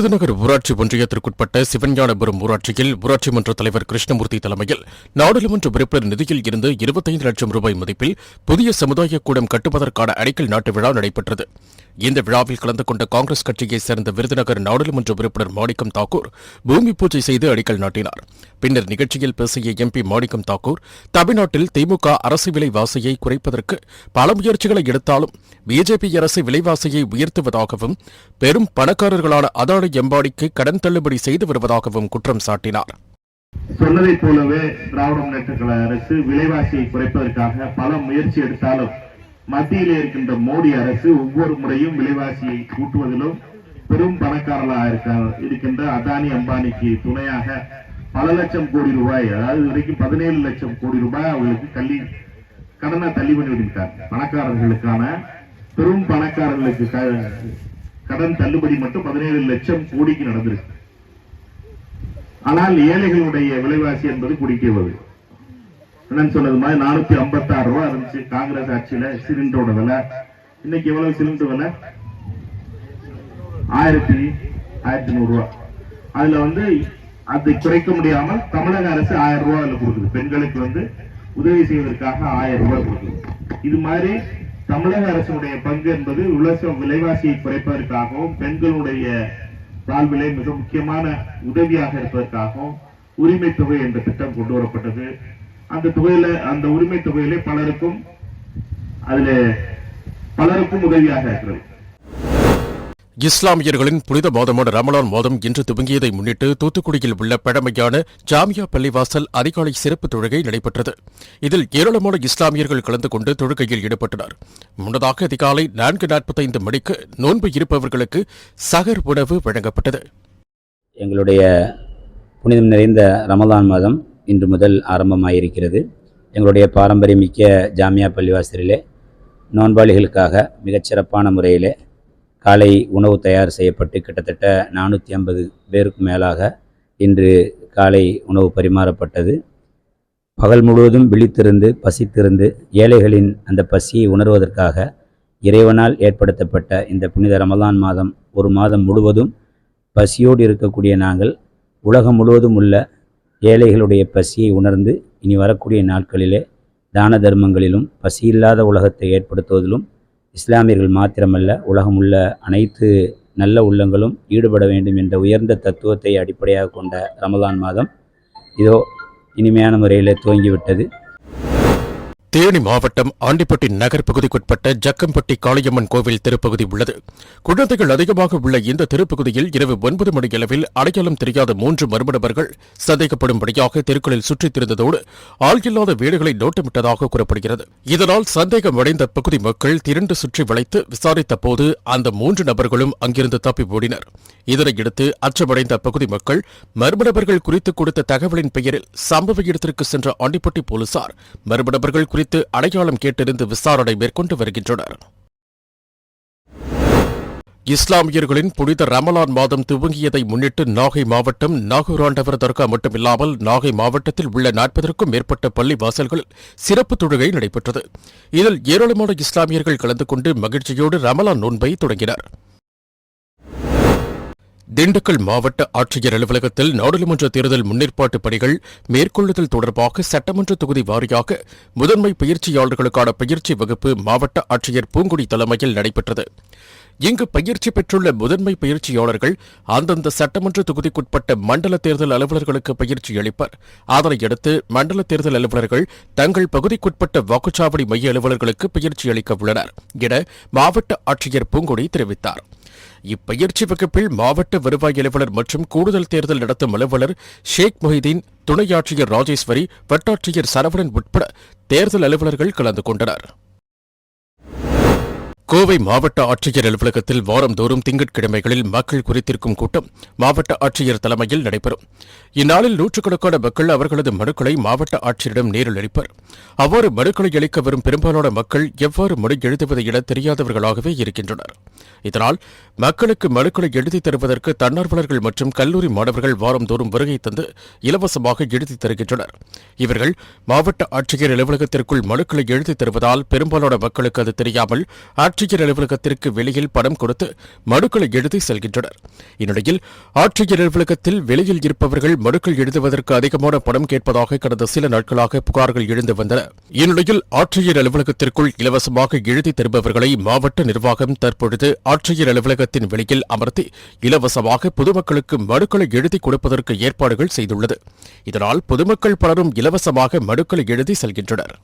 விருதுநகர் ஊராட்சி ஒன்றியத்திற்குட்பட்ட சிவஞானபுரம் ஊராட்சியில் ஊராட்சி மன்ற தலைவர் கிருஷ்ணமூர்த்தி தலைமையில் நாடாளுமன்ற உறுப்பினர் நிதியில் இருந்து இருபத்தைந்து லட்சம் ரூபாய் மதிப்பில் புதிய சமுதாய கூடம் கட்டுவதற்கான அடிக்கல் நாட்டு விழா நடைபெற்றது. இந்த விழாவில் கலந்து கொண்ட காங்கிரஸ் கட்சியைச் சேர்ந்த விருதுநகர் நாடாளுமன்ற உறுப்பினர் மாணிக்கம் தாக்கூர் பூமி பூஜை செய்து அடிக்கல் நாட்டினார். பின்னர் நிகழ்ச்சியில் பேசிய எம்பி மாணிக்கம் தாக்கூர் தமிழ்நாட்டில் திமுக அரசு விலைவாசியை குறைப்பதற்கு பல முயற்சிகளை எடுத்தாலும் பிஜேபி அரசு விலைவாசியை உயர்த்துவதாகவும் பெரும் பணக்காரர்களான அதானி எம்பாடிக்கு கடன் தள்ளுபடி செய்து வருவதாகவும் குற்றம் சாட்டினார். சொன்னதைப் போலவே திராவிட முன்னேற்ற கழக அரசு விலைவாசியை குறைப்பதற்காக பல முயற்சி எடுத்தாலும் மத்தியிலே இருக்கின்ற மோடி அரசு ஒவ்வொரு முறையும் விலைவாசியை கூட்டுவதிலும் பெரும் பணக்காரர்களாக இருக்கின்ற அதானி அம்பானிக்கு துணையாக பல லட்சம் கோடி ரூபாய் அதாவது இதுவரைக்கும் பதினேழு லட்சம் கோடி ரூபாய் அவர்களுக்கு கல்வி கடனை தள்ளி பண்ணி விட்டார் பணக்காரர்களுக்கான பெரும் பணக்காரர்களுக்கு க- கடன் தள்ளுபடி மட்டும் பதினேழு லட்சம் கோடிக்கு நடந்திருக்கு. ஆனால் ஏழைகளுடைய விலைவாசி என்பது குடிக்கவது என்னன்னு சொன்னது மாதிரி நானூத்தி ஐம்பத்தி ஆறு ரூபாய் இருந்துச்சு காங்கிரஸ் ஆட்சியில சிலிண்டரோட விலை. இன்னைக்கு எவ்வளவு சிலிண்டர் விலை? ஆயிரத்தி ஆயிரத்தி நூறு ரூபா. அதுல வந்து அதை குறைக்க முடியாமல் தமிழக அரசு ஆயிரம் ரூபாய் கொடுக்குது. பெண்களுக்கு வந்து உதவி செய்வதற்காக ஆயிரம் ரூபாய் கொடுக்குது. இது மாதிரி தமிழக அரசுடைய பங்கு என்பது உலக விலைவாசியை குறைப்பதற்காகவும் பெண்களுடைய வாழ்விலை மிக முக்கியமான உதவியாக இருப்பதற்காகவும் உரிமை தொகை என்ற திட்டம் கொண்டு வரப்பட்டது. அந்த தொகையில அந்த உரிமை தொகையிலே பலருக்கும் அதுல பலருக்கும் உதவியாக இருக்கிறது. இஸ்லாமியர்களின் புனித மாதமான ரமலான் மாதம் இன்று துவங்கியதை முன்னிட்டு தூத்துக்குடியில் உள்ள பழமையான ஜாமியா பள்ளிவாசல் அதிகாலை சிறப்பு தொழுகை நடைபெற்றது. இதில் ஏராளமான இஸ்லாமியர்கள் கலந்து கொண்டு தொழுகையில் ஈடுபட்டனர். முன்னதாக அதிகாலை நான்கு நாற்பத்தைந்து மணிக்கு நோன்பு இருப்பவர்களுக்கு சகர் உணவு வழங்கப்பட்டது. எங்களுடைய புனிதம் நிறைந்த ரமலான் மாதம் இன்று முதல் ஆரம்பமாயிருக்கிறது. எங்களுடைய பாரம்பரியமிக்க ஜாமியா பள்ளிவாசலிலே நோன்பாளிகளுக்காக மிகச்சிறப்பான முறையிலே காலை உணவு தயார் செய்யப்பட்டு கிட்டத்தட்ட நானூற்றி ஐம்பது பேருக்கு மேலாக இன்று காலை உணவு பரிமாறப்பட்டது. பகல் முழுவதும் விழித்திருந்து பசித்திருந்து ஏழைகளின் அந்த பசியை உணர்வதற்காக இறைவனால் ஏற்படுத்தப்பட்ட இந்த புனித ரமலான் மாதம் ஒரு மாதம் முழுவதும் பசியோடு இருக்கக்கூடிய நாங்கள் உலகம் முழுவதும் உள்ள ஏழைகளுடைய பசியை உணர்ந்து இனி வரக்கூடிய நாட்களிலே தான தர்மங்களிலும் பசியில்லாத உலகத்தை ஏற்படுத்துவதிலும் இஸ்லாமியர்கள் மாத்திரமல்ல உலகம் உள்ள அனைத்து நல்ல உள்ளங்களும் ஈடுபட வேண்டும் என்ற உயர்ந்த தத்துவத்தை அடிப்படையாக கொண்ட ரமலான் மாதம். இதோ இனிமையான முறையில் துவங்கிவிட்டது. தேனி மாவட்டம் ஆண்டிப்பட்டி நகர் பகுதிக்குட்பட்ட ஜக்கம்பட்டி காளியம்மன் கோவில் திருப்பகுதி உள்ளது. குழந்தைகள் அதிகமாக உள்ள இந்த திருப்பகுதியில் இரவு ஒன்பது மணியளவில் அடையாளம் தெரியாத மூன்று மர்ம நபர்கள் சந்தேகப்படும்படியாக தெருக்களில் சுற்றித் திரிந்ததோடு ஆள் இல்லாத வீடுகளை நோட்டமிட்டதாக கூறப்படுகிறது. இதனால் சந்தேகம் அடைந்த பகுதி மக்கள் திரண்டு சுற்றி வளைத்து விசாரித்த போது அந்த மூன்று நபர்களும் அங்கிருந்து தப்பி ஓடினர். இதனையடுத்து அச்சமடைந்த பகுதி மக்கள் மர்ம நபர்கள் குறித்து கொடுத்த தகவலின் பெயரில் சம்பவ இடத்திற்கு சென்ற ஆண்டிப்பட்டி போலீசார் மர்ம நபர்கள் குறித்து அடையாளம் கேட்டறிந்து விசாரணை மேற்கொண்டு வருகின்றனர். இஸ்லாமியர்களின் புனித ரமலான் மாதம் துவங்கியதை முன்னிட்டு நாகை மாவட்டம் நாகூராண்டவர் தர்கா மட்டுமில்லாமல் நாகை மாவட்டத்தில் உள்ள நாற்பதற்கும் மேற்பட்ட பள்ளி வாசல்களில் சிறப்பு தொழுகை நடைபெற்றது. இதில் ஏராளமான இஸ்லாமியர்கள் கலந்து கொண்டு மகிழ்ச்சியோடு ரமலான் நோன்பை தொடங்கினர். திண்டுக்கல் மாவட்ட ஆட்சியர் அலுவலகத்தில் நாடாளுமன்ற தேர்தல் முன்னேற்பாட்டு பணிகள் மேற்கொள்ளுதல் தொடர்பாக சட்டமன்ற தொகுதி வாரியாக முதன்மை பயிற்சியாளர்களுக்கான பயிற்சி வகுப்பு மாவட்ட ஆட்சியர் பூங்குடி தலைமையில் நடைபெற்றது. இங்கு பயிற்சி பெற்றுள்ள முதன்மை பயிற்சியாளர்கள் அந்தந்த சட்டமன்ற தொகுதிக்குட்பட்ட மண்டல தேர்தல் அலுவலர்களுக்கு பயிற்சி அளிப்பர். அதனையடுத்து மண்டல தேர்தல் அலுவலர்கள் தங்கள் பகுதிக்குட்பட்ட வாக்குச்சாவடி மைய அலுவலர்களுக்கு பயிற்சி அளிக்க உள்ளனர் என மாவட்ட ஆட்சியர் பூங்கொடி தெரிவித்தார். இப்பயிற்சி வகுப்பில் மாவட்ட வருவாய் அலுவலர் மற்றும் கூடுதல் தேர்தல் நடத்தும் அலுவலர் ஷேக் மொஹிதீன் துணை ஆட்சியர் ராஜேஸ்வரி வட்டாட்சியர் சரவணன் உட்பட தேர்தல் அலுவலர்கள் கலந்து கொண்டனர். கோவை மாவட்ட ஆட்சியர் அலுவலகத்தில் வாரந்தோறும் திங்கட்கிழமைகளில் மக்கள் குறித்திருக்கும் கூட்டம் மாவட்ட ஆட்சியர் தலைமையில் நடைபெறும். இந்நாளில் நூற்றுக்கணக்கான மக்கள் அவர்களது மனுக்களை மாவட்ட ஆட்சியரிடம் நேரில் அளிப்பர். அவ்வாறு மனுக்களை அளிக்க வரும் பெரும்பாலான மக்கள் எவ்வாறு மனு எழுதுவது என தெரியாதவர்களாகவே இருக்கின்றனர். இதனால் மக்களுக்கு மனுக்களை எழுதித் தருவதற்கு தன்னார்வலர்கள் மற்றும் கல்லூரி மாணவர்கள் வாரந்தோறும் வருகை தந்து இலவசமாக எழுதித் தருகின்றனர். இவர்கள் மாவட்ட ஆட்சியர் அலுவலகத்திற்குள் மனுக்களை எழுதித் தருவதால் பெரும்பாலான மக்களுக்கு அது தெரியாமல் ஆட்சி ஆட்சியர் அலுவலகத்திற்கு வெளியில் பணம் கொடுத்து மனுக்களை எழுதி செல்கின்றனர். இந்நிலையில் ஆட்சியர் அலுவலகத்தில் வெளியில் இருப்பவர்கள் மனுக்கள் எழுதுவதற்கு அதிகமான பணம் கேட்பதாக கடந்த சில நாட்களாக புகார்கள் எழுந்து வந்தன. இந்நிலையில் ஆட்சியர் அலுவலகத்திற்குள் இலவசமாக எழுதி தருபவர்களை மாவட்ட நிர்வாகம் தற்பொழுது ஆட்சியர் அலுவலகத்தின் வெளியில் அமர்த்தி இலவசமாக பொதுமக்களுக்கு மனுக்களை எழுதி கொடுப்பதற்கு ஏற்பாடுகள் செய்துள்ளது. இதனால் பொதுமக்கள் பலரும் இலவசமாக மனுக்களை எழுதி செல்கின்றனர்.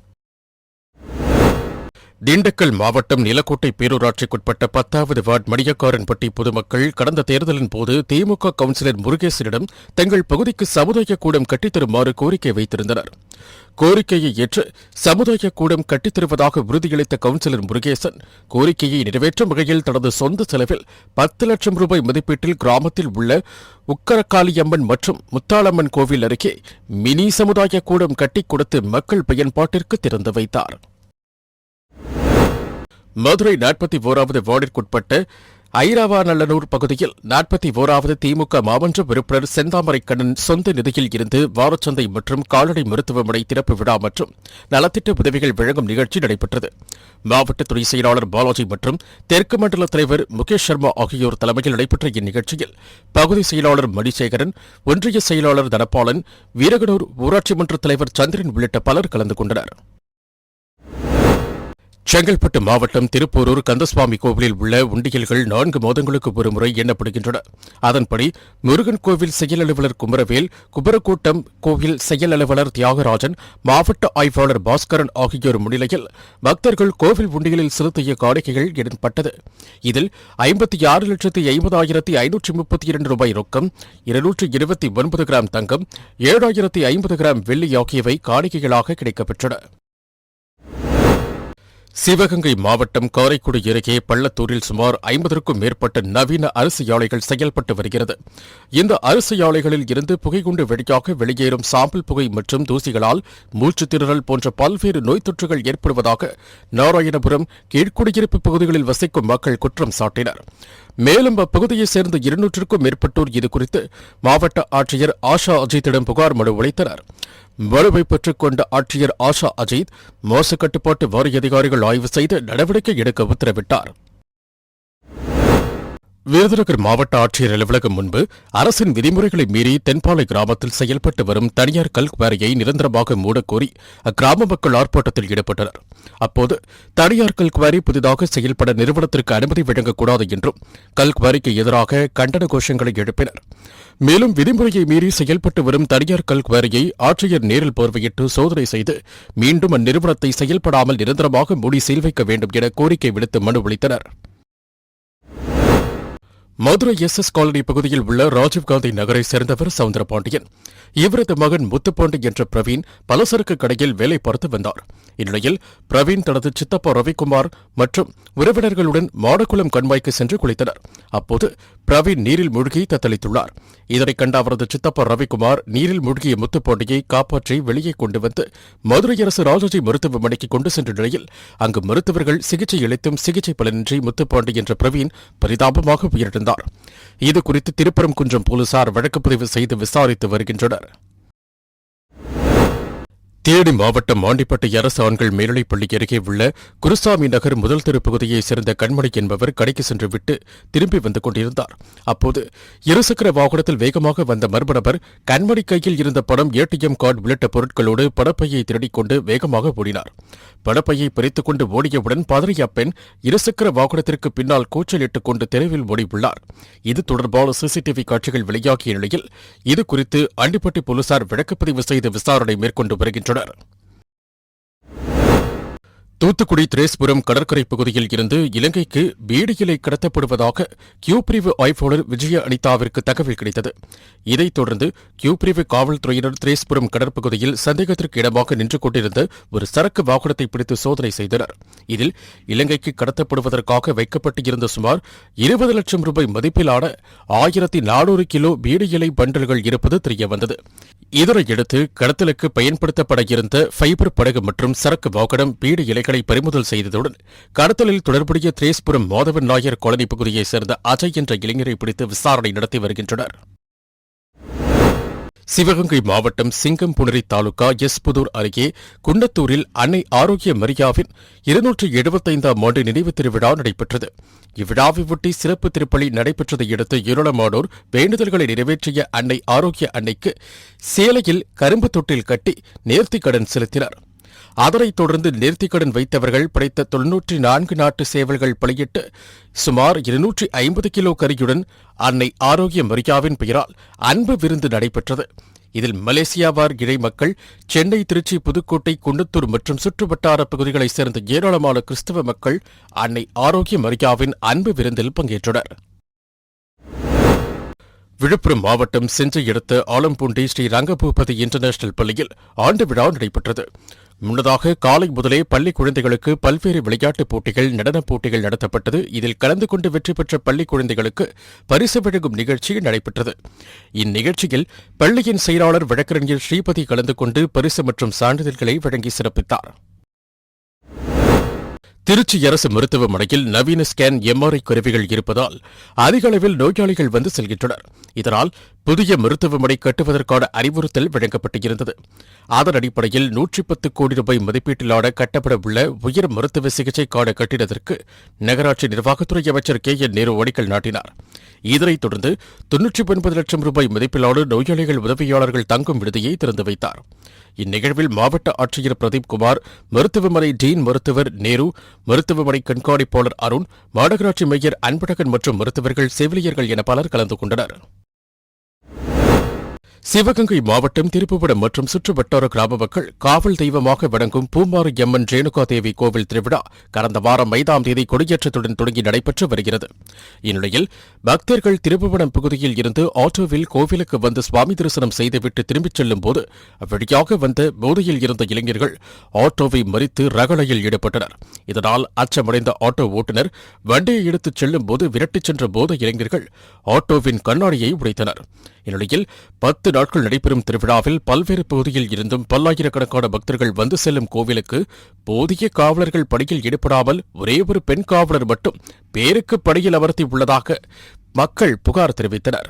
திண்டுக்கல் மாவட்டம் நிலக்கோட்டை பேரூராட்சிக்குட்பட்ட பத்தாவது வார்டு மணியக்காரன்பட்டி பொதுமக்கள் கடந்த தேர்தலின் போது திமுக கவுன்சிலர் முருகேசனிடம் தங்கள் பகுதிக்கு சமுதாய கூடம் கட்டித்தருமாறு கோரிக்கை வைத்திருந்தனர். கோரிக்கையை ஏற்று சமுதாய கூடம் கட்டித்தருவதாக உறுதியளித்த கவுன்சிலர் முருகேசன் கோரிக்கையை நிறைவேற்றும் வகையில் தனது சொந்த செலவில் பத்து லட்சம் ரூபாய் மதிப்பீட்டில் கிராமத்தில் உள்ள உக்கரக்காளியம்மன் மற்றும் முத்தாளம்மன் கோவில் அருகே மினி சமுதாய கூடம் கட்டிக் கொடுத்து மக்கள் பயன்பாட்டிற்கு திறந்து வைத்தார். மதுரை நாற்பத்தி ஓராவது வார்டிற்குட்பட்ட ஐராவாநல்லனூர் பகுதியில் நாற்பத்தி ஓராவது திமுக மாமன்ற உறுப்பினர் செந்தாமரை கண்ணன் சொந்த நிதியில் இருந்து வாரச்சந்தை மற்றும் கால்நடை மருத்துவமனை திறப்பு விழா மற்றும் நலத்திட்ட உதவிகள் வழங்கும் நிகழ்ச்சி நடைபெற்றது. மாவட்ட துறை செயலாளர் பாலாஜி மற்றும் தெற்கு மண்டல தலைவர் முகேஷ் சர்மா ஆகியோர் தலைமையில் நடைபெற்ற இந்நிகழ்ச்சியில் பகுதி செயலாளர் மணிசேகரன் ஒன்றிய செயலாளர் தனபாலன் வீரகனூர் ஊராட்சி மன்ற தலைவர் சந்திரன் உள்ளிட்ட பலர் கலந்து கொண்டனா் செங்கல்பட்டு மாவட்டம் திருப்போரூர் கந்தசுவாமி கோவிலில் உள்ள உண்டியல்கள் நான்கு மாதங்களுக்கு ஒருமுறை எண்ணப்படுகின்றன. அதன்படி முருகன் கோவில் செயல் அலுவலர் குமரவேல் குமரக்கூட்டம் கோவில் செயல் அலுவலர் தியாகராஜன் மாவட்ட ஆய்வாளர் பாஸ்கரன் ஆகியோர் முன்னிலையில் பக்தர்கள் கோவில் உண்டியலில் செலுத்திய காணிக்கைகள் எண்ணப்பட்டது இதில் ஐம்பத்தி ஆறு லட்சத்தி ஐம்பதாயிரத்தி ஐநூற்றி முப்பத்தி இரண்டு ரூபாய் ரொக்கம் இருநூற்றி இருபத்தி ஒன்பது கிராம் தங்கம் ஏழாயிரத்தி ஐம்பது கிராம் வெள்ளி ஆகியவை காணிக்கைகளாக கிடைக்கப்பெற்றன. சிவகங்கை மாவட்டம் காரைக்குடி அருகே பள்ளத்தூரில் சுமார் ஐம்பதற்கும் மேற்பட்ட நவீன அரிசி ஆலைகள் செயல்பட்டு வருகிறது. இந்த அரிசி ஆலைகளில் இருந்து புகைகுண்டு வெடியாக வெளியேறும் சாம்பல் புகை மற்றும் தூசிகளால் மூச்சுத் திணறல் போன்ற பல்வேறு நோய் தொற்றுகள் ஏற்படுவதாக நாராயணபுரம் கீழ்குடியிருப்பு பகுதிகளில் வசிக்கும் மக்கள் குற்றம் சாட்டினர். மேலும் அப்பகுதியைச் சேர்ந்த இருநூற்றுக்கும் மேற்பட்டோர் இதுகுறித்து மாவட்ட ஆட்சியர் ஆஷா அஜித்திடம் புகார் மனு அளித்தனர். மனுவை பெற்றுக் கொண்ட ஆட்சியர் ஆஷா அஜித் மோசக்கட்டுப்பாட்டு கட்டுப்பாட்டு வாரிய அதிகாரிகள் ஆய்வு செய்து நடவடிக்கை எடுக்க உத்தரவிட்டார். விருதுநகர் மாவட்ட ஆட்சியர் அலுவலகம் முன்பு அரசின் விதிமுறைகளை மீறி தென்பாலை கிராமத்தில் செயல்பட்டு வரும் தனியார் கல்குவாரியை நிரந்தரமாக மூடக்கோரி அக்கிராம மக்கள் ஆர்ப்பாட்டத்தில் ஈடுபட்டனர். அப்போது தனியார் கல்குவாரி புதிதாக செயல்பட நிறுவனத்திற்கு அனுமதி வழங்கக்கூடாது என்றும் கல்குவாரிக்கு எதிராக கண்டன கோஷங்களை எழுப்பினர். மேலும் விதிமுறையை மீறி செயல்பட்டு வரும் தனியார் கல்குவாரியை ஆட்சியர் நேரில் பார்வையிட்டு சோதனை செய்து மீண்டும் அந்நிறுவனத்தை செயல்படாமல் நிரந்தரமாக மூடி சீல் வைக்க வேண்டும் என கோரிக்கை விடுத்து மனு அளித்தனா் மதுரை எஸ் எஸ் காலனி பகுதியில் உள்ள ராஜீவ்காந்தி நகரை சேர்ந்தவர் சவுந்தரபாண்டியன். இவரது மகன் முத்துப்பாண்டி என்ற பிரவீன் பலசரக்கு கடையில் வேலை பார்த்து வந்தார். இந்நிலையில் பிரவீன் தனது சித்தப்பா ரவிக்குமார் மற்றும் உறவினர்களுடன் மாடக்குளம் கண்மாய்க்கு சென்று குளித்தனர். அப்போது பிரவீன் நீரில் மூழ்கி தத்தளித்துள்ளார். இதனைக் கண்ட அவரது சித்தப்பா ரவிக்குமார் நீரில் மூழ்கிய முத்துப்பாண்டியை காப்பாற்றி வெளியே கொண்டு வந்து மதுரை அரசு ராஜாஜி மருத்துவமனைக்கு கொண்டு சென்ற நிலையில் அங்கு மருத்துவர்கள் சிகிச்சை அளித்தும் சிகிச்சை பலனின்றி முத்துப்பாண்டி என்ற பிரவீன் பரிதாபமாக உயிரிழந்தார். இதுகுறித்து திருப்பரங்குன்றம் போலீசார் வழக்கு பதிவு செய்து விசாரித்து வருகின்றனர். தேனி மாவட்டம் மாண்டிப்பட்டி அரசு ஆண்கள் மேல்நிலைப் பள்ளி அருகே உள்ள குருசாமி நகர் முதல் தெரு பகுதியைச் சேர்ந்த கண்மணி என்பவர் கடைக்கு சென்று விட்டு திரும்பி வந்து கொண்டிருந்தார். அப்போது இருசக்கர வாகனத்தில் வேகமாக வந்த மர்ம நபர் கண்மணி கையில் இருந்த பணம் ஏடிஎம் கார்டு உள்ளிட்ட பொருட்களோடு பணப்பையை திருடிக்கொண்டு வேகமாக ஓடினார். பணப்பையை பறித்துக் கொண்டு ஓடியவுடன் பதறிய அப்பெண் இருசக்கர வாகனத்திற்கு பின்னால் கூச்சலிட்டுக் கொண்டு தெருவில் ஓடியுள்ளார். இது தொடர்பான சிசிடிவி காட்சிகள் வெளியாகிய நிலையில் இது குறித்து அண்டிப்பட்டி போலீசார் வழக்குப்பதிவு செய்து விசாரணை மேற்கொண்டு வருகின்றனர். தூத்துக்குடி திரேஸ்புரம் கடற்கரை பகுதியில் இருந்து இலங்கைக்கு பீடியிலை கடத்தப்படுவதாக கியூ பிரிவு ஆய்வாளர் விஜய அனிதாவிற்கு தகவல் கிடைத்தது. இதைத் தொடர்ந்து கியூ பிரிவு காவல்துறையினர் திரேஸ்புரம் கடற்பகுதியில் சந்தேகத்திற்கு இடமாக நின்று கொண்டிருந்த ஒரு சரக்கு வாகனத்தை பிடித்து சோதனை செய்தனர். இதில் இலங்கைக்கு கடத்தப்படுவதற்காக வைக்கப்பட்டிருந்த சுமார் இருபது லட்சம் ரூபாய் மதிப்பிலான ஆயிரத்தி நானூறு கிலோ பீடியிலை பண்டல்கள் இருப்பது தெரியவந்தது. இதனையடுத்து கடத்தலுக்கு பயன்படுத்தப்பட இருந்த ஃபைபர் படகு மற்றும் சரக்கு வாகனம் வீடு இலைகளை பறிமுதல் செய்ததுடன் கடத்தலில் தொடர்புடைய திரேஸ்புரம் மாதவன் நாயர் காலனி பகுதியைச் சேர்ந்த அஜய் என்ற இளைஞரை பிடித்து விசாரணை நடத்தி வருகின்றனர். சிவகங்கை மாவட்டம் சிங்கம்புணரி தாலுகா எஸ் புதூர் அருகே குன்னத்தூரில் அன்னை ஆரோக்கிய மரியாவின் இருநூற்று எழுபத்தைந்தாம் ஆண்டு நினைவு திருவிழா நடைபெற்றது. இவ்விழாவை ஒட்டி சிறப்பு திருப்பலி நடைபெற்றதை அடுத்து ஏராளமானோர் வேண்டுதல்களை நிறைவேற்றிய அன்னை ஆரோக்கிய அன்னைக்கு சேலையில் கரும்பு தொட்டில் கட்டி நேர்த்திக் கடன் செலுத்தினர். அதனைத் தொடர்ந்து நேர்த்திக்கடன் வைத்தவர்கள் படைத்த தொன்னூற்றி நான்கு நாட்டு சேவல்கள் பலியிட்டு சுமார் இருநூற்றி ஐம்பது கிலோ கரியுடன் அன்னை ஆரோக்கிய மரியாவின் பெயரால் அன்பு விருந்து நடைபெற்றது. இதில் மலேசியாவார் இழை மக்கள் சென்னை திருச்சி புதுக்கோட்டை குன்னத்தூர் மற்றும் சுற்றுவட்டார பகுதிகளைச் சேர்ந்த ஏராளமான கிறிஸ்தவ மக்கள் அன்னை ஆரோக்கிய மரியாவின் அன்பு விருந்தில் பங்கேற்றனர். விழுப்புரம் மாவட்டம் செஞ்சை அடுத்த ஆலம்பூண்டி ஸ்ரீ ரங்கபூபதி இன்டர்நேஷனல் பள்ளியில் ஆண்டு விழா நடைபெற்றது. முன்னதாக காலை முதலே பள்ளி குழந்தைகளுக்கு பல்வேறு விளையாட்டுப் போட்டிகள் நடனப் போட்டிகள் நடத்தப்பட்டது. இதில் கலந்து கொண்டு வெற்றி பெற்ற பள்ளி குழந்தைகளுக்கு பரிசு வழங்கும் நிகழ்ச்சி நடைபெற்றது. இந்நிகழ்ச்சியில் பள்ளியின் செயலாளர் வழக்கறிஞர் ஸ்ரீபதி கலந்து கொண்டு பரிசு மற்றும் சான்றிதழ்களை வழங்கி சிறப்பித்தார். திருச்சி அரசு மருத்துவமனையில் நவீன ஸ்கேன் எம்ஆர்ஐ கருவிகள் இருப்பதால் அதிக அளவில் நோயாளிகள் வந்து செல்கின்றனர். இதனால் புதிய மருத்துவமனை கட்டுவதற்கான அறிவுறுத்தல் வழங்கப்பட்டிருந்தது. அதன் அடிப்படையில் நூற்றி பத்து கோடி ரூபாய் மதிப்பீட்டிலான கட்டப்படவுள்ள உயர் மருத்துவ சிகிச்சைக்கான கட்டிடத்திற்கு நகராட்சி நிர்வாகத்துறை அமைச்சர் கே. என். நேரு அடிக்கல் நாட்டினார். இதனைத் தொடர்ந்து தொன்னூற்றி ஒன்பது லட்சம் ரூபாய் மதிப்பிலான நோயாளிகள் உதவியாளர்கள் தங்கும் விடுதியை திறந்து வைத்தார். இந்நிகழ்வில் மாவட்ட ஆட்சியர் பிரதீப் குமார் மருத்துவமனை டீன் மருத்துவர் நேரு மருத்துவமனை கண்காணிப்பாளர் அருண் மாநகராட்சி மேயர் அன்பழகன் மற்றும் மருத்துவர்கள் செவிலியர்கள் என பலர் கலந்து கொண்டனர். சிவகங்கை மாவட்டம் திருப்புவடம் மற்றும் சுற்றுவட்டார கிராம மக்கள் காவல் தெய்வமாக வழங்கும் பூமாரி எம்மன் ரேணுகா தேவி கோவில் திருவிழா கடந்த வாரம் ஐந்தாம் தேதி கொடியேற்றத்துடன் தொடங்கி நடைபெற்று வருகிறது. இந்நிலையில் பக்தர்கள் திருப்புவடம் பகுதியில் இருந்து ஆட்டோவில் கோவிலுக்கு வந்து சுவாமி தரிசனம் செய்துவிட்டு திரும்பிச் செல்லும் போது அவ்வழியாக வந்த போதையில் இருந்த இளைஞர்கள் ஆட்டோவை மறித்து ரகளையில் ஈடுபட்டனர். இதனால் அச்சமடைந்த ஆட்டோ ஓட்டுநர் வண்டியை எடுத்துச் செல்லும் போது விரட்டிச் சென்ற போதை இளைஞர்கள் ஆட்டோவின் கண்ணாடியை உடைத்தனர். இந்நிலையில் பத்து நாட்கள் நடைபெறும் திருவிழாவில் பல்வேறு பகுதியில் இருந்தும் பல்லாயிரக்கணக்கான பக்தர்கள் வந்து செல்லும் கோவிலுக்கு போதிய காவலர்கள் பணியில் ஈடுபடாமல் ஒரே ஒரு பெண் காவலர் மட்டும் பேருக்கு பணியில் அமர்த்தி உள்ளதாக மக்கள் புகார் தெரிவித்தனர்.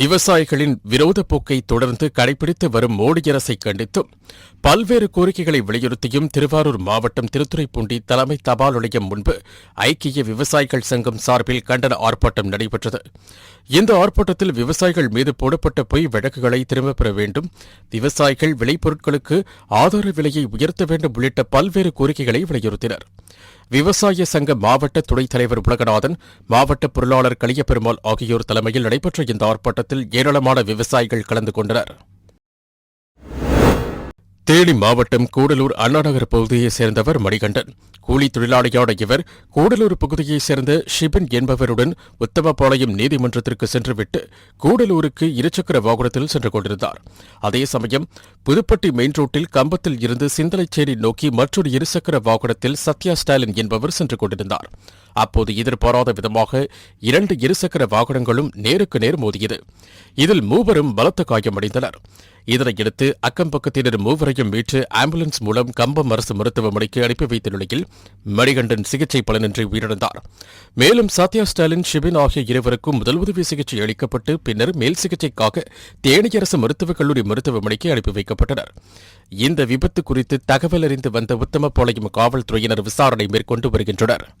விவசாயிகளின் விரோத போக்கை தொடர்ந்து கடைபிடித்து வரும் மோடி அரசை கண்டித்தும் பல்வேறு கோரிக்கைகளை வலியுறுத்தியும் திருவாரூர் மாவட்டம் திருத்துறைப்பூண்டி தலைமை தபால் நிலையம் முன்பு ஐக்கிய விவசாயிகள் சங்கம் சார்பில் கண்டன ஆர்ப்பாட்டம் நடைபெற்றது. இந்த ஆர்ப்பாட்டத்தில் விவசாயிகள் மீது போடப்பட்ட பொய் வழக்குகளை திரும்பப் பெற வேண்டும். விவசாயிகள் விளைபொருட்களுக்கு ஆதார விலையை உயர்த்த வேண்டும் உள்ளிட்ட பல்வேறு கோரிக்கைகளை வலியுறுத்தினர். விவசாய சங்க மாவட்ட துணைத் தலைவர் உலகநாதன் மாவட்ட பொருளாளர் கலியபெருமாள் ஆகியோர் தலைமையில் நடைபெற்ற இந்த ஆர்ப்பாட்டத்தில் ஏராளமான விவசாயிகள் கலந்து கொண்டனர். தேனி மாவட்டம் கூடலூர் அண்ணாநகர் பகுதியைச் சேர்ந்தவர் மணிகண்டன். கூலி தொழிலாளியான இவர் கூடலூர் பகுதியைச் சேர்ந்த ஷிபின் என்பவருடன் உத்தமபாளையம் நீதிமன்றத்திற்கு சென்றுவிட்டு கூடலூருக்கு இருசக்கர வாகனத்தில் சென்று கொண்டிருந்தார். அதே சமயம் புதுப்பட்டி மெயின் ரோட்டில் கம்பத்தில் இருந்து சிந்தலைச்சேரி நோக்கி மற்றொரு இருசக்கர வாகனத்தில் சத்யா ஸ்டாலின் என்பவர் சென்று கொண்டிருந்தார். அப்போது எதிர்பாராத விதமாக இரண்டு இருசக்கர வாகனங்களும் நேருக்கு நேர் மோதியது. இதில் மூவரும் பலத்த காயமடைந்தனர். இதனையடுத்து அக்கம் பக்கத்தினர் மூவரையும் மீட்டு ஆம்புலன்ஸ் மூலம் கம்பம் அரசு மருத்துவமனைக்கு அனுப்பி வைத்த நிலையில் மணிகண்டன் சிகிச்சை பலனின்றி உயிரிழந்தார். மேலும் சத்யா ஸ்டாலின் ஷிபின் ஆகிய இருவருக்கும் முதலுதவி சிகிச்சை அளிக்கப்பட்டு பின்னர் மேல் சிகிச்சைக்காக தேனி அரசு மருத்துவக் கல்லூரி மருத்துவமனைக்கு அனுப்பி வைக்கப்பட்டனர். இந்த விபத்து குறித்து தகவல் அறிந்து வந்த உத்தமபாளையம் காவல்துறையினர் விசாரணை மேற்கொண்டு வருகின்றனர்.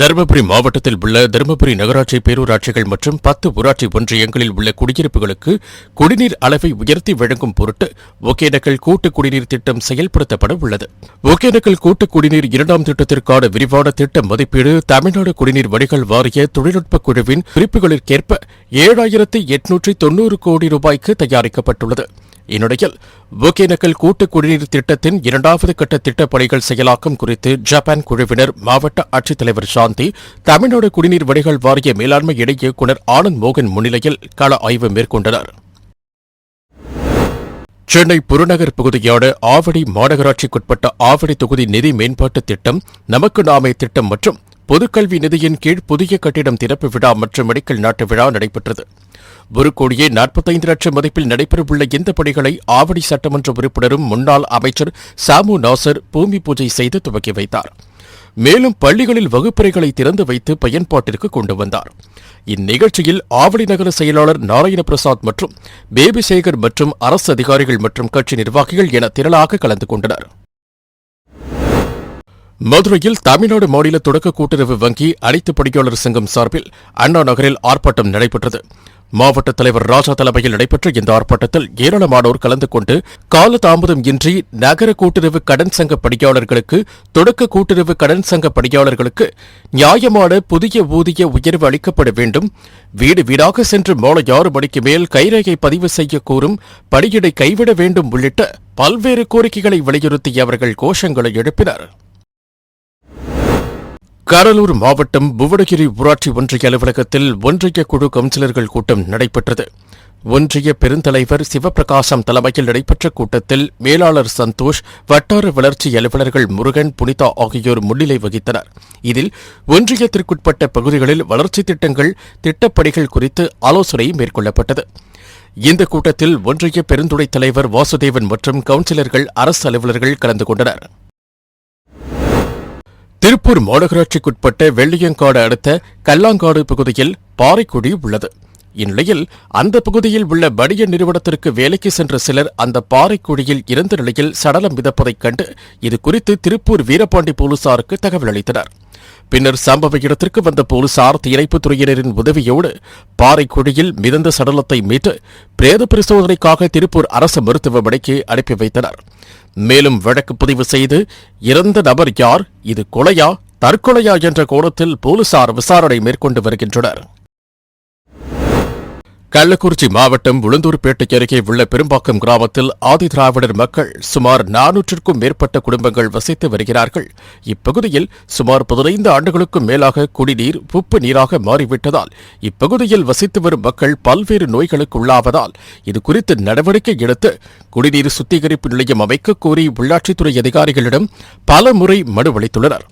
தருமபுரி மாவட்டத்தில் உள்ள தருமபுரி நகராட்சி பேரூராட்சிகள் மற்றும் பத்து ஊராட்சி ஒன்றியங்களில் உள்ள குடியிருப்புகளுக்கு குடிநீர் அளவை உயர்த்தி வழங்கும் பொருட்டு ஒகேனக்கல் கூட்டு குடிநீர் திட்டம் செயல்படுத்தப்பட உள்ளது. ஒகேனக்கல் கூட்டு குடிநீர் இரண்டாம் திட்டத்திற்கான விரிவான திட்ட மதிப்பீடு தமிழ்நாடு குடிநீர் வடிகால் வாரிய தொழில்நுட்ப குழுவின் குறிப்புகளிற்கேற்ப ஏழாயிரத்து எட்நூற்றி தொன்னூறு கோடி ரூபாய்க்கு தயாரிக்கப்பட்டுள்ளது. இந்நிலையில் ஒகேனக்கல் கூட்டு குடிநீர் திட்டத்தின் இரண்டாவது கட்ட திட்டப் பணிகள் செயலாக்கம் குறித்து ஜப்பான் குழுவினர் மாவட்ட ஆட்சித்தலைவர் சாந்தி தமிழ்நாடு குடிநீர் வடிகள் வாரிய மேலாண்மை இணை இயக்குநர் ஆனந்த் மோகன் முன்னிலையில் கள ஆய்வு மேற்கொண்டனர். சென்னை புறநகர் பகுதியான ஆவடி மாநகராட்சிக்குட்பட்ட ஆவடி தொகுதி நிதி மேம்பாட்டுத் திட்டம் நமக்கு நாமே திட்டம் மற்றும் பொதுக்கல்வி நிதியின் கீழ் புதிய கட்டிடம் திறப்பு விழா மற்றும் மெடிக்கல் நாட்டு விழா நடைபெற்றது. ஒரு கோடியே நாற்பத்தைந்து லட்சம் மதிப்பில் நடைபெறவுள்ள இந்த பணிகளை ஆவடி சட்டமன்ற உறுப்பினரும் முன்னாள் அமைச்சர் சாமு நாசர் பூமி பூஜை செய்து துவக்கி வைத்தார். மேலும் பள்ளிகளில் வகுப்பறைகளை திறந்து வைத்து பயன்பாட்டிற்கு கொண்டு வந்தார். இந்நிகழ்ச்சியில் ஆவடி நகர செயலாளர் நாராயண பிரசாத் மற்றும் பேபிசேகர் மற்றும் அரசு அதிகாரிகள் மற்றும் கட்சி நிர்வாகிகள் என திரளாக கலந்து கொண்டனர். மதுரையில் தமிழ்நாடு மாநில தொடக்க கூட்டுறவு வங்கி அனைத்து பணியாளர் சங்கம் சார்பில் அண்ணா நகரில் ஆர்ப்பாட்டம் நடைபெற்றது. மாவட்ட தலைவர் ராஜா தலைமையில் நடைபெற்ற இந்த ஆர்ப்பாட்டத்தில் ஏராளமானோர் கலந்து கொண்டு கால தாமதம் இன்றி நகர கூட்டுறவு கடன் சங்க பணியாளர்களுக்கு தொடக்க கூட்டுறவு கடன் சங்க பணியாளர்களுக்கு நியாயமான புதிய ஊதிய உயர்வு அளிக்கப்பட வேண்டும். வீடு வீடாக சென்று மாலை ஆறு மணிக்கு மேல் கைரேகை பதிவு செய்ய கூறும் பணியிடை கைவிட வேண்டும் உள்ளிட்ட பல்வேறு கோரிக்கைகளை வலியுறுத்தி அவர்கள் கோஷங்களை எழுப்பினர். கடலூர் மாவட்டம் புவனகிரி ஊராட்சி ஒன்றிய அலுவலகத்தில் ஒன்றிய குழு கவுன்சிலர்கள் கூட்டம் நடைபெற்றது. ஒன்றிய பெருந்தலைவர் சிவபிரகாசம் தலைமையில் நடைபெற்ற கூட்டத்தில் மேலாளர் சந்தோஷ் வட்டார வளர்ச்சி அலுவலர்கள் முருகன் புனிதா ஆகியோர் முன்னிலை வகித்தனர். இதில் ஒன்றியத்திற்குட்பட்ட பகுதிகளில் வளர்ச்சித் திட்டங்கள் திட்டப்பணிகள் குறித்து ஆலோசனை மேற்கொள்ளப்பட்டது. இந்த கூட்டத்தில் ஒன்றிய பெருந்துறை தலைவர் வாசுதேவன் மற்றும் கவுன்சிலர்கள் அரசு அலுவலர்கள் கலந்து கொண்டனர். திருப்பூர் மாநகராட்சிக்குட்பட்ட வெள்ளியங்காடு அடுத்த கல்லாங்காடு பகுதியில் பாறைக்குடி உள்ளது. இந்நிலையில் அந்த பகுதியில் உள்ள வணிக நிறுவனத்திற்கு வேலைக்கு சென்ற சிலர் அந்த பாறைக்குழியில் இறந்த நிலையில் சடலம் மிதப்பதைக் கண்டு இது குறித்து திருப்பூர் வீரபாண்டி போலீசாருக்கு தகவல் அளித்தனர். பின்னர் சம்பவ இடத்திற்கு வந்த போலீசார் தீயணைப்புத் துறையினரின் உதவியோடு பாறைக்குழியில் மிதந்த சடலத்தை மீட்டு பிரேத பரிசோதனைக்காக திருப்பூர் அரசு மருத்துவமனைக்கு அனுப்பி வைத்தனர். மேலும் வழக்கு பதிவு செய்து இறந்த நபர் யார் இது கொலையா தற்கொலையா என்ற கோணத்தில் போலீசார் விசாரணை மேற்கொண்டு வருகின்றனர். கள்ளக்குறிச்சி மாவட்டம் உளுந்தூர்பேட்டை அருகே உள்ள பெரும்பாக்கம் கிராமத்தில் ஆதி திராவிடர் மக்கள் சுமார் நானூற்றுக்கும் மேற்பட்ட குடும்பங்கள் வசித்து வருகிறார்கள். இப்பகுதியில் சுமார் பதினைந்து ஆண்டுகளுக்கும் மேலாக குடிநீர் உப்பு நீராக மாறிவிட்டதால் இப்பகுதியில் வசித்து வரும் மக்கள் பல்வேறு நோய்களுக்கு உள்ளாவதால் இதுகுறித்து நடவடிக்கை எடுத்து குடிநீர் சுத்திகரிப்பு நிலையம் அமைக்க கோரி உள்ளாட்சித்துறை அதிகாரிகளிடம் பல முறை மனு அளித்துள்ளனர்.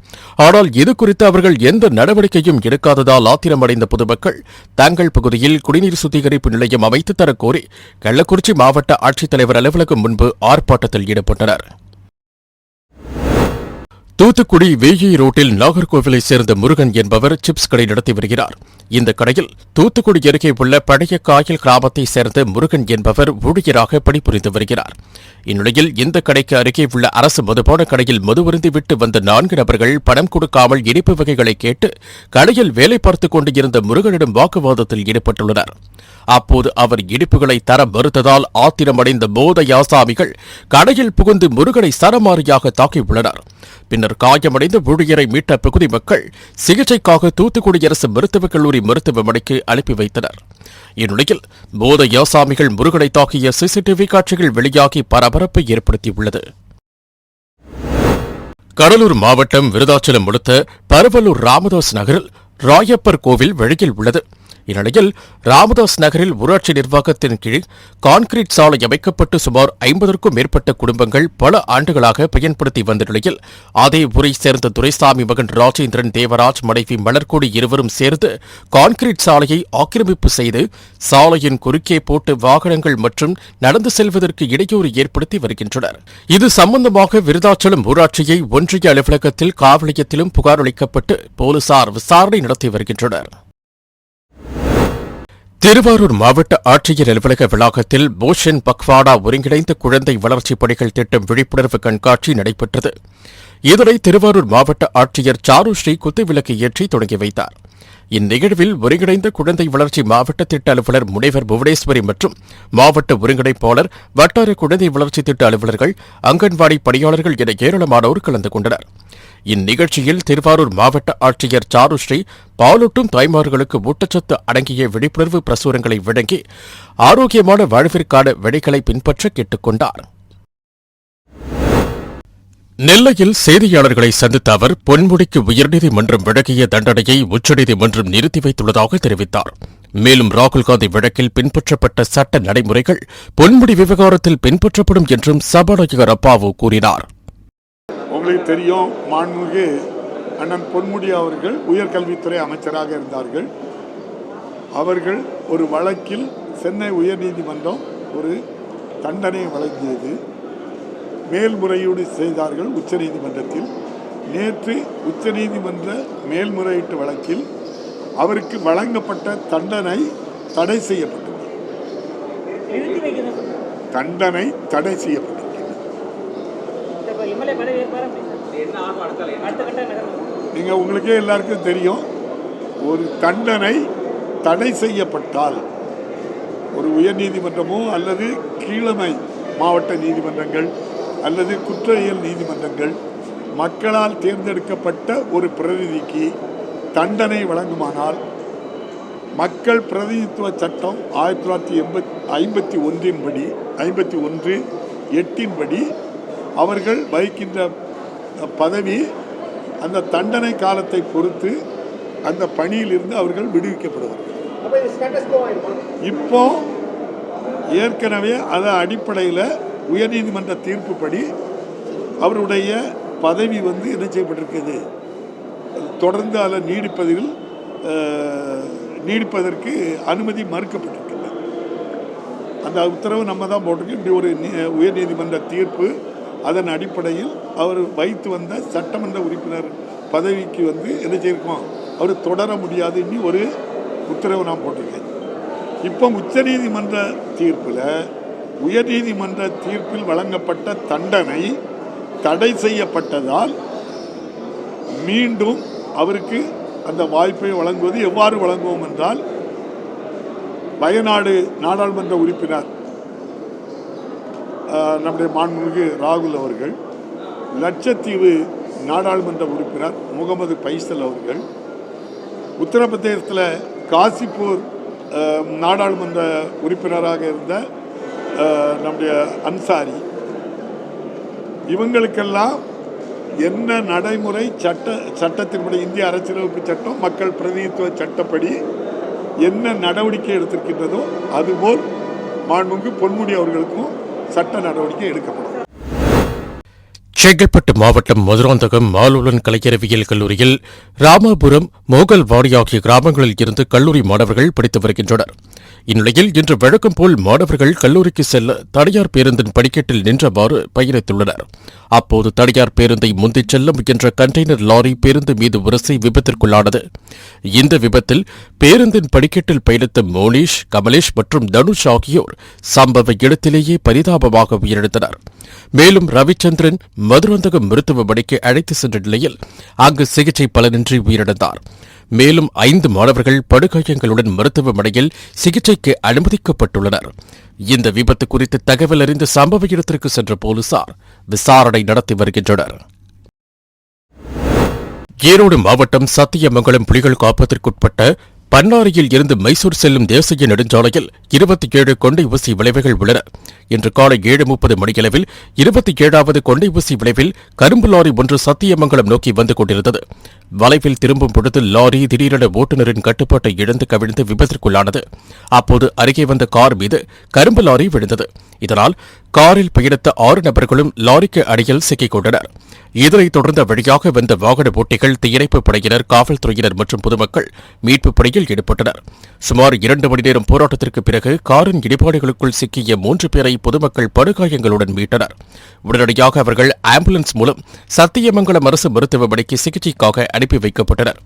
ஆனால் இது குறித்து அவர்கள் எந்த நடவடிக்கையும் எடுக்காததால் ஆத்திரமடைந்த பொதுமக்கள் தங்கள் பகுதியில் குடிநீர் சுத்திகரிப்பு நிலையம் அமைத்து தரக் கோரி கள்ளக்குறிச்சி மாவட்ட ஆட்சித்தலைவர் அலுவலகம் முன்பு ஆர்ப்பாட்டத்தில் ஈடுபட்டனர். தூத்துக்குடி வேயி ரோட்டில் நாகர்கோவிலைச் சேர்ந்த முருகன் என்பவர் சிப்ஸ் கடை நடத்தி வருகிறார். இந்த கடையில் தூத்துக்குடி அருகே உள்ள பழைய காயல் கிராமத்தைச் சேர்ந்த முருகன் என்பவர் ஊழியராக பணிபுரிந்து வருகிறார். இந்நிலையில் இந்த கடைக்கு அருகே உள்ள அரசு மதுபான கடையில் மதுவருந்தி விட்டு வந்த நான்கு நபர்கள் பணம் கொடுக்காமல் இனிப்பு வகைகளை கேட்டு கடையில் வேலை பார்த்துக் கொண்டிருந்த முருகனிடம் வாக்குவாதத்தில் ஈடுபட்டுள்ளனர். அப்போது அவர் இனிப்புகளை தர மறுத்ததால் ஆத்திரமடைந்த போத யாசாமிகள் கடையில் புகுந்து முருகனை சரமாரியாக தாக்கியுள்ளனர். பின்னர் காயமடைந்த ஊழியரை மீட்ட பகுதி மக்கள் சிகிச்சைக்காக தூத்துக்குடி அரசு மருத்துவக் கல்லூரி மருத்துவமனைக்கு அனுப்பி வைத்தனர். இந்நிலையில் போத யாசாமிகள் முருகனை தாக்கிய சிசிடிவி காட்சிகள் வெளியாகி பரபரப்பை ஏற்படுத்தியுள்ளது. கடலூர் மாவட்டம் விருதாச்சலம் அடுத்த பரவலூர் ராமதாஸ் நகரில் ராயப்பர் கோவில் வழியில் உள்ளது. இந்நிலையில் ராமதாஸ் நகரில் ஊராட்சி நிர்வாகத்தின் கீழ் கான்கிரீட் சாலை அமைக்கப்பட்டு சுமார் ஐம்பதற்கும் மேற்பட்ட குடும்பங்கள் பல ஆண்டுகளாக பயன்படுத்தி வந்த நிலையில் அதே ஊரை சேர்ந்த துரைசாமி மகன் ராஜேந்திரன் தேவராஜ் மனைவி மலர்கொடி இருவரும் சேர்ந்து கான்கிரீட் சாலையை ஆக்கிரமிப்பு செய்து சாலையின் குறுக்கே போட்டு வாகனங்கள் மற்றும் நடந்து செல்வதற்கு இடையூறு ஏற்படுத்தி வருகின்றனர். இது சம்பந்தமாக விருதாச்சலம் ஊராட்சியை ஒன்றிய அலுவலகத்தில் காவலியத்திலும் புகார் அளிக்கப்பட்டு போலீசார் விசாரணை நடத்தி வருகின்றனர். திருவாரூர் மாவட்ட ஆட்சியர் அலுவலக வளாகத்தில் போஷன் பக்வாடா ஒருங்கிணைந்த குழந்தை வளர்ச்சிப் பணிகள் திட்டம் விழிப்புணர்வு கண்காட்சி நடைபெற்றது. இதனை திருவாரூர் மாவட்ட ஆட்சியர் சாருஸ்ரீ குத்துவிளக்கு ஏற்றி தொடங்கி வைத்தார். இந்நிகழ்வில் ஒருங்கிணைந்த குழந்தை வளர்ச்சி மாவட்ட திட்ட அலுவலர் முனைவர் புவனேஸ்வரி மற்றும் மாவட்ட ஒருங்கிணைப்பாளர் வட்டார குழந்தை வளர்ச்சி திட்ட அலுவலர்கள் அங்கன்வாடி பணியாளர்கள் என ஏராளமானோர் கலந்து கொண்டனர். இந்நிகழ்ச்சியில் திருவாரூர் மாவட்ட ஆட்சியர் சாருஸ்ரீ பாலூட்டும் தாய்மார்களுக்கு ஊட்டச்சத்து அடங்கிய விழிப்புணர்வு பிரசுரங்களை வழங்கி ஆரோக்கியமான வாழ்விற்கான வழிகளை பின்பற்ற கேட்டுக் கொண்டாா் நெல்லையில் செய்தியாளர்களை சந்தித்த அவர் பொன்முடிக்கு உயர்நீதிமன்றம் விலகிய தண்டனையை உச்சநீதிமன்றம் நிறுத்தி வைத்துள்ளதாக தெரிவித்தார். மேலும் ராகுல் காந்தி வழக்கில் பின்பற்றப்பட்ட சட்ட நடைமுறைகள் பொன்முடி விவகாரத்தில் பின்பற்றப்படும் என்றும் சபாநாயகர் அப்பாவு கூறினார். உங்களுக்கு தெரியும் மாண்புமிகு அண்ணன் பொன்முடி அவர்கள் உயர்கல்வித்துறை அமைச்சராக இருந்தார்கள். அவர்கள் ஒரு வழக்கில் சென்னை உயர்நீதிமன்றம் ஒரு தண்டனை வழங்கியது. மேல்முறையீடு செய்தார்கள் உச்சநீதிமன்றத்தில் நேற்று உச்சநீதிமன்ற மேல்முறையீட்டு வழக்கில் அவருக்கு வழங்கப்பட்ட தண்டனை தடை செய்யப்பட்டுள்ளது. தண்டனை தடை செய்யப்பட்டுள்ளது. நீங்கள் உங்களுக்கே எல்லாருக்கும் தெரியும் ஒரு தண்டனை தடை செய்யப்பட்டால் ஒரு உயர்நீதிமன்றமோ அல்லது கீழமை மாவட்ட நீதிமன்றங்கள் அல்லது குற்றவியல் நீதிமன்றங்கள் மக்களால் தேர்ந்தெடுக்கப்பட்ட ஒரு பிரதிநிதிக்கு தண்டனை வழங்குமானால் மக்கள் பிரதிநிதித்துவ சட்டம் ஆயிரத்தி தொள்ளாயிரத்தி எண்பத் ஐம்பத்தி ஒன்றின் படி ஐம்பத்தி ஒன்று எட்டின் படி அவர்கள் வகிக்கின்ற பதவி அந்த தண்டனை காலத்தை பொறுத்து அந்த பணியிலிருந்து அவர்கள் விடுவிக்கப்படுவார்கள். இப்போ ஏற்கனவே அதன் அடிப்படையில் உயர்நீதிமன்ற தீர்ப்புப்படி அவருடைய பதவி வந்து என்ன செய்யப்பட்டிருக்குது தொடர்ந்து அதில் நீடிப்பதில் நீடிப்பதற்கு அனுமதி மறுக்கப்பட்டிருக்கிறது. அந்த உத்தரவு நம்ம தான் போட்டிருக்கோம். இப்படி ஒரு நீ- உயர்நீதிமன்ற தீர்ப்பு அதன் அடிப்படையில் அவர் வைத்து வந்த சட்டமன்ற உறுப்பினர் பதவிக்கு வந்து என்ன செய்யிருக்கோம் அவர் தொடர முடியாது ஒரு உத்தரவு நான் போட்டிருக்கேன். இப்போ உச்சநீதிமன்ற தீர்ப்பில் உயர்நீதிமன்ற தீர்ப்பில் வழங்கப்பட்ட தண்டனை தடை செய்யப்பட்டதால் மீண்டும் அவருக்கு அந்த வாய்ப்பை வழங்குவது எவ்வாறு வழங்குவோம் என்றால் வயநாடு நாடாளுமன்ற உறுப்பினர் நம்முடைய மாண்புமிகு ராகுல் அவர்கள் லட்சத்தீவு நாடாளுமன்ற உறுப்பினர் முகமது பைசல் அவர்கள் உத்தரப்பிரதேசத்தில் காசிப்பூர் நாடாளுமன்ற உறுப்பினராக இருந்த நம்முடைய அன்சாரி. இவங்களுக்கெல்லாம் என்ன நடைமுறை சட்ட சட்டத்தின்படி இந்திய அரசியலமைப்பு சட்டம் மக்கள் பிரதிநிதித்துவ சட்டப்படி என்ன நடவடிக்கை எடுத்திருக்கின்றதோ அதுபோல் மாண்புமிகு பொன்முடி அவர்களுக்கும் சட்ட நடவடிக்கை எடுக்கப்படும். செங்கல்பட்டு மாவட்டம் மதுராந்தகம் மாலுலன் கலையறிவியல் கல்லூரியில் ராமாபுரம் மோகல்வாடி ஆகிய கிராமங்களில் இருந்து கல்லூரி மாணவர்கள் படித்து வருகின்றனர். இந்நிலையில் இன்று வழக்கம் போல் மாணவர்கள் கல்லூரிக்கு செல்ல தனியார் பேருந்தின் படிக்கட்டில் நின்றவாறு பயணித்துள்ளனர். அப்போது தனியார் பேருந்தை முந்திச் செல்ல முயன்ற கண்டெய்னர் லாரி பேருந்து மீது உரசி விபத்திற்குள்ளானது. இந்த விபத்தில் பேருந்தின் படிக்கட்டில் பயணித்த மோனிஷ் கமலேஷ் மற்றும் தனுஷ் ஆகியோர் சம்பவ இடத்திலேயே பரிதாபமாக உயிரிழந்தனர். மேலும் ரவிச்சந்திரன் மதுராந்தகம் மருத்துவமனைக்கு அழைத்து சென்ற நிலையில் அங்கு சிகிச்சை பலனின்றி உயிரிழந்தார். மேலும் ஐந்து மாணவர்கள் படுகாயங்களுடன் மருத்துவமனையில் சிகிச்சைக்கு அனுமதிக்கப்பட்டுள்ளனர். இந்த விபத்து குறித்து தகவல் அறிந்து சம்பவ இடத்திற்கு சென்ற போலீசார் விசாரணை நடத்தி வருகின்றனர். ஈரோடு மாவட்டம் சத்தியமங்கலம் புலிகள் காப்பதற்குட்பட்ட பன்னாரியில் இருந்து மைசூர் செல்லும் தேசிய நெடுஞ்சாலையில் இருபத்தி ஏழு கொண்டை ஊசி விளைவுகள் உள்ளன. இன்று காலை ஏழு முப்பது மணியளவில் இருபத்தி ஏழாவது கொண்டை ஊசி விளைவில் கரும்பு லாரி ஒன்று சத்தியமங்கலம் நோக்கி வந்து கொண்டிருந்தது. வளைவில் திரும்பும் பொழுது லாரி திடீரென ஓட்டுநரின் கட்டுப்பாட்டை இழந்து கவிழ்ந்து விபத்திற்குள்ளானது. அப்போது அருகே வந்த கார் மீது கரும்பு லாரி விழுந்தது. இதனால் காரில் பயணித்த ஆறு நபர்களும் லாரிக்கு அடியில் சிக்கிக் கொண்டனர். இதனைத் தொடர்ந்து வழியாக வந்த வாகன ஓட்டிகள் தீயணைப்புப் படையினர் காவல்துறையினர் மற்றும் பொதுமக்கள் மீட்புப் பணியில் ஈடுபட்டனர். சுமார் இரண்டு மணி நேரம் போராட்டத்திற்கு பிறகு காரின் இடிபாடுகளுக்குள் சிக்கிய மூன்று பேரை பொதுமக்கள் படுகாயங்களுடன் மீட்டனர். உடனடியாக அவர்கள் ஆம்புலன்ஸ் மூலம் சத்தியமங்கலம் அரசு மருத்துவமனைக்கு சிகிச்சைக்காக அனுப்பி வைக்கப்பட்டனர்.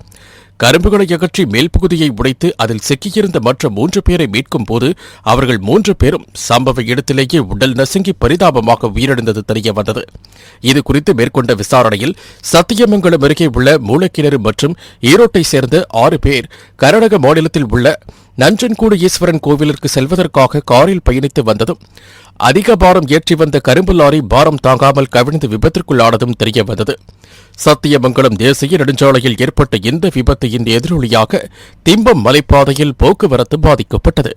கரும்புகளை அகற்றி மேல்பகுதியை உடைத்து அதில் சிக்கியிருந்த மற்ற மூன்று பேரை மீட்கும் போது அவர்கள் மூன்று பேரும் சம்பவ இடத்திலேயே உடல் நசுங்கி பரிதாபமாக உயிரிழந்தது தெரிய வந்தது. இது குறித்து மேற்கொண்ட விசாரணையில் சத்தியமங்கலம் அருகே உள்ள மூலக்கிணறு மற்றும் ஈரோட்டை சேர்ந்த ஆறு பேர் கர்நாடக மாநிலத்தில் உள்ள நஞ்சன்கூடு ஈஸ்வரன் கோவிலிற்கு செல்வதற்காக காரில் பயணித்து வந்ததும் அதிக பாரம் ஏற்றி வந்த கரும்பு லாரி பாரம் தாங்காமல் கவிழ்ந்து விபத்திற்குள்ளானதும் தெரிய வந்தது. சத்தியமங்கலம் தேசிய நெடுஞ்சாலையில் ஏற்பட்ட இந்த விபத்தின் எதிரொலியாக திம்பம் மலைப்பாதையில் போக்குவரத்து பாதிக்கப்பட்டது.